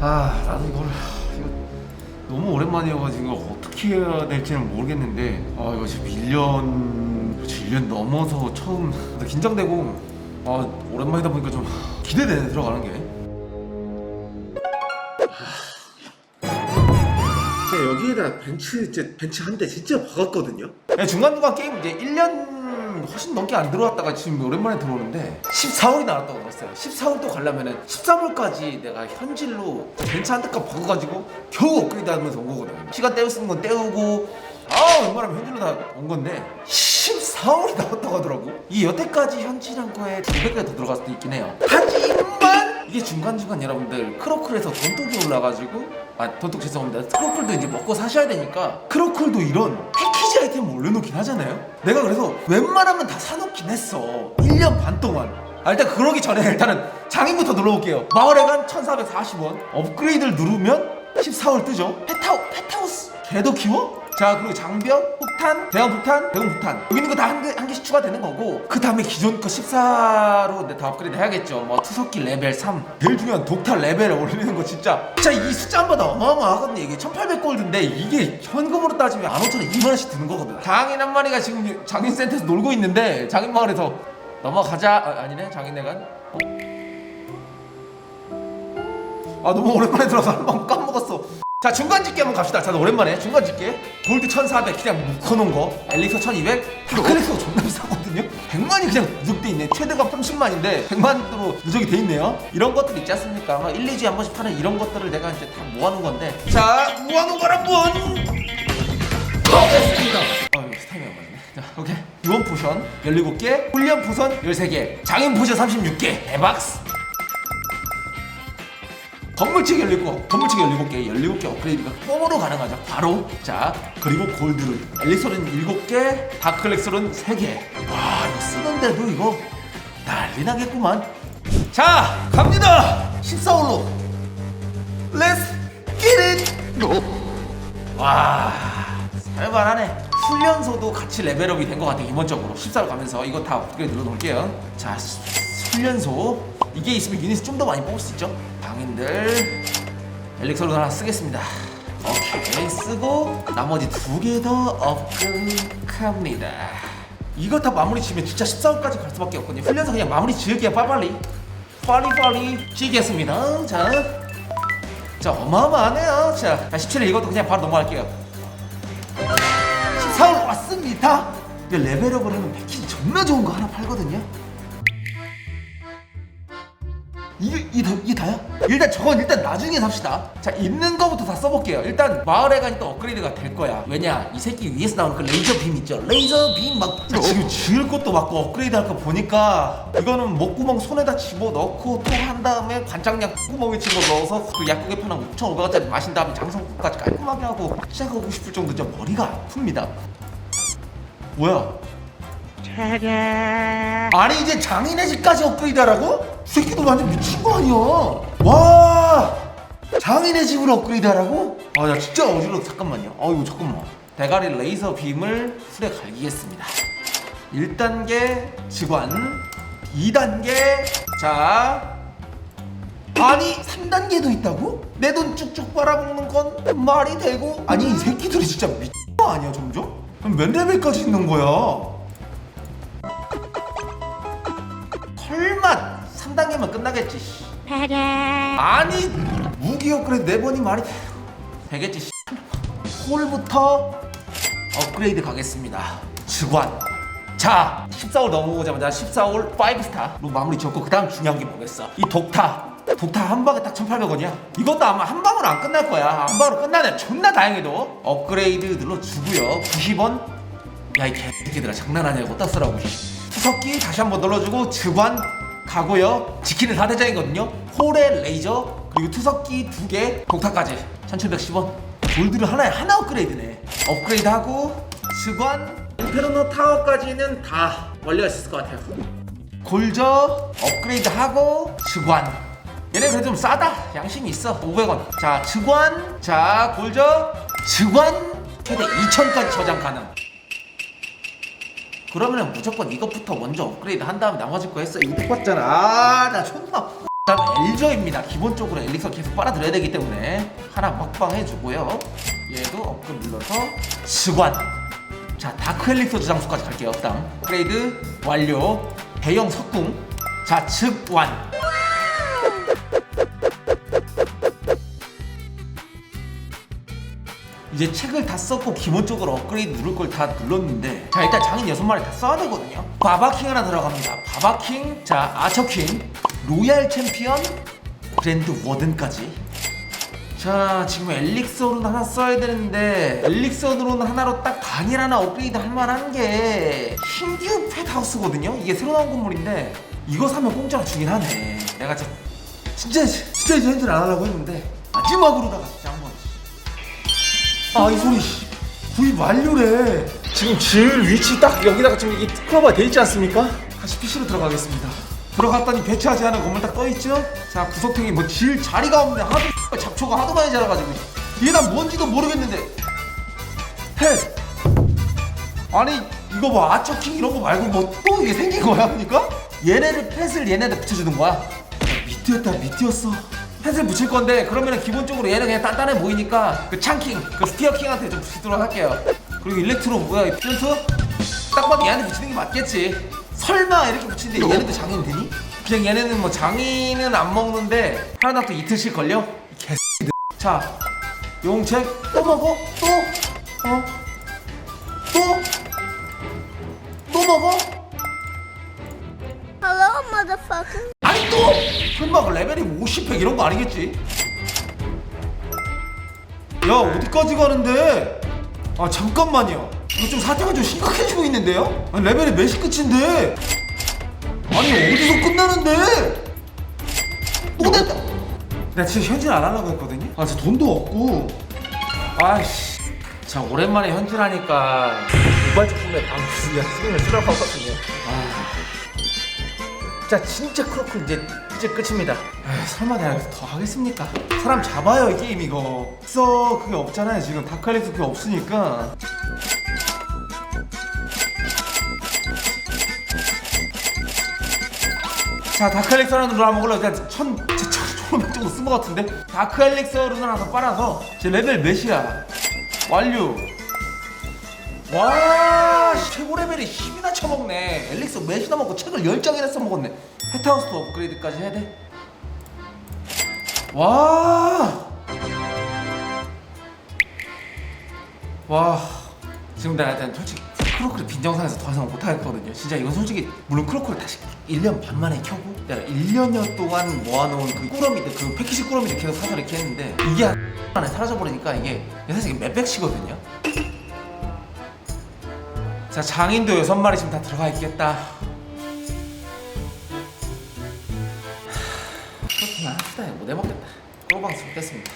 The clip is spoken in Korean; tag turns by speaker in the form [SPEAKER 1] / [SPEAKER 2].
[SPEAKER 1] 아 나도 이걸 이거 너무 오랜만이어가지고 어떻게 해야 될지는 모르겠는데 아 이거 지금 1년 1년 넘어서 처음 나 긴장되고 아 오랜만이다 보니까 좀 기대되네 들어가는 게 제가 여기에다 벤츠 이제 벤츠 한 대 진짜 박았거든요. 중간중간 게임 이제 1년 훨씬 넘게 안 들어왔다가 지금 오랜만에 들어오는데 14월이 나왔다고 들었어요. 14월 또 가려면은 13월까지 내가 현질로 한 대값 박아가지고 겨우 업그레이드 하면서 온 거거든요. 시간 수 있는 건 때우고 아 웬만하면 현질로 다 온 건데 14월이 나왔다고 하더라고. 이게 여태까지 현질한 거에 200개 더 들어갈 수도 있긴 해요. 하지만 이게 중간중간 여러분들 크로클에서 돈독이 올라가지고 아 돈독 죄송합니다 크로클도 이제 먹고 사셔야 되니까 크로클도 이런 아이템 올려놓긴 하잖아요? 내가 그래서 웬만하면 다 사놓긴 했어. 1년 반 동안. 아 일단 그러기 전에 일단은 장인부터 눌러볼게요. 마을회관 1440원. 업그레이드를 누르면 14월 뜨죠? 페타우, 페타우스. 개도 키워? 자 그리고 장벽, 폭탄, 대형 폭탄, 대형 폭탄. 여기 있는 거 다 한 개씩 추가되는 거고 그 다음에 기존 거 14로 내다 업그레이드 해야겠죠. 뭐 투석기 레벨 3 제일 중요한 독탈 레벨을 올리는 거 진짜. 진짜 이 숫자마다 어마어마하거든요. 이게 1800골드인데 이게 현금으로 따지면 15,000원 2만원씩 드는 거거든. 장인 한 마리가 지금 장인센터에서 놀고 있는데 장인마을에서 넘어가자. 아, 아니네. 장인내관. 어? 아 너무 오랜만에 들어서 한번 까먹었어 자 중간 집게 한번 갑시다. 자 오랜만에. 중간 집게 골드 1400 그냥 묶어놓은 거. 엘릭서 1200 다크렉스가 존나 비싸거든요? 100만이 그냥 누적돼 있네. 최대가 30만인데 100만으로 누적이 돼 있네요. 이런 것들 있지 않습니까? 아마 1, 2주에 한 번씩 파는 이런 것들을 내가 이제 다 모아놓은 건데. 자 모아놓은 걸 한번. 보겠습니다. 아 이거 스타일이 안 맞네. 자 오케이. 유언 포션 17개. 훈련 포션 13개. 장인 포션 36개. 대박스 건물책 17개, 건물책 17개, 17개 업그레이드가 뽕으로 가능하죠. 바로. 자, 그리고 골드룬. 엘릭설은 7개, 다크렉설은 3개. 와, 이거 쓰는데도 이거 난리 나겠구만. 자, 갑니다! 14홀로. 렛츠 기릿! 와, 살벌하네. 훈련소도 같이 레벨업이 된 것 같아, 기본적으로. 14로 가면서 이거 다 업그레이드 눌러놓을게요. 자, 훈련소. 이게 있으면 유닛을 좀 더 많이 뽑을 수 있죠. 방인들 엘릭서로 하나 쓰겠습니다. 오케이 쓰고 나머지 두 개 더 업그레이드합니다. 이거 다 마무리 지으면 진짜 14호까지 갈 수밖에 없거든요. 훈련소 그냥 마무리 지을게요. 빨리빨리. 빨리빨리 지겠습니다. 자, 자 어마어마하네요. 자, 17일 이것도 그냥 바로 넘어갈게요. 14호 왔습니다. 레벨업을 하면 패키지 정말 좋은 거 하나 팔거든요. 이게 이, 다- 이게 다야? 일단 저건 일단 나중에 삽시다. 자 있는 거부터 다 써볼게요. 일단 마을에 가니 또 업그레이드가 될 거야. 왜냐 이 새끼 위에서 나오는 그 레이저 빔 있죠. 레이저 빔막 지금 지을 것도 맞고 업그레이드 할 거 보니까 이거는 목구멍 손에다 집어 넣고 또 한 다음에 관장약 구멍에 집어 넣어서 그 약국에 파는 5,500원짜리 마신 다음에 장성까지 깔끔하게 하고 시작하고 싶을 정도 진짜 머리가 아픕니다. 뭐야? 아니 이제 장인의 집까지 업그레이드하라고? 이 새끼도 완전 미친 거 아니야? 와 장인의 집을 업그레이드하라고? 아 나 진짜 어지러워 잠깐만요. 아 이거 잠깐만. 대가리 레이저 빔을 풀에 갈기겠습니다. 1단계 직관 2단계 자 아니 3단계도 있다고? 내 돈 쭉쭉 빨아먹는 건 말이 되고 아니 이 새끼들이 진짜 미친 거 아니야 점점? 몇 레벨까지 있는 거야? 3단계면 끝나겠지 씨. 아니 무기 업그레이드 네 번이 말이 돼 되겠지 씨. 홀부터 업그레이드 가겠습니다. 직관. 자 14홀 넘어오자마자 14홀 5스타로 마무리 지었고 그 다음 중요한 게 뭐겠어? 이 독타. 독타 한 방에 딱 1800원이야. 이것도 아마 한 방으로 안 끝날 거야. 한 방으로 끝나네. 존나 다행히도. 업그레이드 눌러주고요. 90원. 야 이 개새끼들아 장난하냐고 떴으라고 수석기 다시 한번 눌러주고 직관 가고요. 지키는 4대장이거든요. 홀의 레이저 그리고 투석기 두개 독타까지. 1710원. 골드를 하나에 하나 업그레이드네. 업그레이드하고 직관 인페르노 타워까지는 다수 있을 것 같아요. 골저 업그레이드하고 직관 얘네 그래도 좀 싸다. 양심이 있어. 500원. 자 직관 자 골저 직관 최대 2000까지 저장 가능 그러면 무조건 이것부터 먼저 업그레이드 한 다음에 나머지 거 했어 이거 똑같잖아 아나 존나 다음 LG 유저입니다. 기본적으로 엘릭서 계속 빨아들여야 되기 때문에 하나 먹방 해주고요. 얘도 업글 눌러서 스관. 자 다크 엘릭서 저장소까지 갈게요. 당 업그레이드 완료. 대형 석궁. 자 즉완. 이제 책을 다 썼고 기본적으로 업그레이드 누를 걸 다 눌렀는데 자 일단 장인 여섯 마리 다 써야 되거든요. 바바킹 하나 들어갑니다. 바바킹 자 아처킹 로얄 챔피언 그랜드 워든까지. 자 지금 엘릭서로는 하나 써야 되는데 엘릭서로는 하나로 딱 단일 하나 업그레이드 할 만한 게 신규 펫하우스거든요. 이게 새로 나온 건물인데 이거 사면 공짜로 주긴 하네. 내가 진짜 진짜 진짜 이제 안 하려고 했는데 마지막으로다가 진짜 한번 아 이 소리 씨. 구입 완료래 지금 지을 위치 딱 여기다가 지금 이 클럽가 돼 있지 않습니까? 다시 PC로 들어가겠습니다 들어갔더니 배치하지 않은 건물 딱 떠있죠? 자 구석탱이 뭐 지을 자리가 없네 하도 잡초가 하도 많이 자라가지고 이게 난 뭔지도 모르겠는데 펫 아니 이거 뭐 아처킹 이런 거 말고 뭐 또 이게 생긴 거야 그러니까? 얘네를 펫을 얘네한테 붙여주는 거야 밑이었다 밑이었어 펫을 붙일 건데 그러면은 기본적으로 얘는 그냥 단단해 보이니까 그 창킹 그 스티어킹한테 좀 붙이도록 할게요 그리고 일렉트로 뭐야 이 퓨전트 딱 봐도 얘한테 붙이는 게 맞겠지 설마 이렇게 붙이는데 얘네도 장인 되니? 그냥 얘네는 뭐 장인은 안 먹는데 하나 또 이틀씩 걸려? 이 개새끼들 자 용책 또 먹어? 또? 어? 또? 또 먹어?
[SPEAKER 2] Hello, motherfucker.
[SPEAKER 1] 설마 그 레벨이 50, 100 이런 거 아니겠지? 야 어디까지 가는데? 아 잠깐만요 이거 좀 사태가 좀 심각해지고 있는데요? 아니 레벨이 몇이 끝인데? 아니 어디서 끝나는데? 또 됐다 나 진짜 현질 안 하려고 했거든요? 아 진짜 돈도 없고 아이씨 자 오랜만에 현질하니까 우발적품의 방구야 수능을 쓰라고 하거든요 아 자 진짜 크로클 이제 이제 끝입니다. 에이, 설마 내가 여기서 더 하겠습니까? 사람 잡아요 이 게임 이거. 써 그게 없잖아요 지금 다크알릭스 그게 없으니까. 자 다크알릭스 하나 누나 먹으려 일단 천, 천, 천 정도 쓴것 같은데 다크알릭스 루나 하나 빨아서 제 레벨 몇이야? 완료. 와 최고 레벨이 10이나 쳐먹네. 엘릭스 몇이나 먹고 책을 10장이나 써먹었네. 펫하우스도 업그레이드까지 해야 돼? 와. 와, 지금 내가 일단 솔직히 크로크를 빈정상에서 더 이상 못하겠거든요. 진짜 이건 솔직히 물론 크로크를 다시 1년 반 만에 켜고 내가 1년여 동안 모아놓은 그 꾸러미들 그 패키지 꾸러미들 계속 사서 이렇게 했는데 이게 한 안에 사라져버리니까 이게 사실 이게 몇백씩거든요 자 장인도 여섯 마리 지금 다 들어가 있겠다. 그렇구나 합시다 못 해먹겠다. 프로방송 뺐습니다.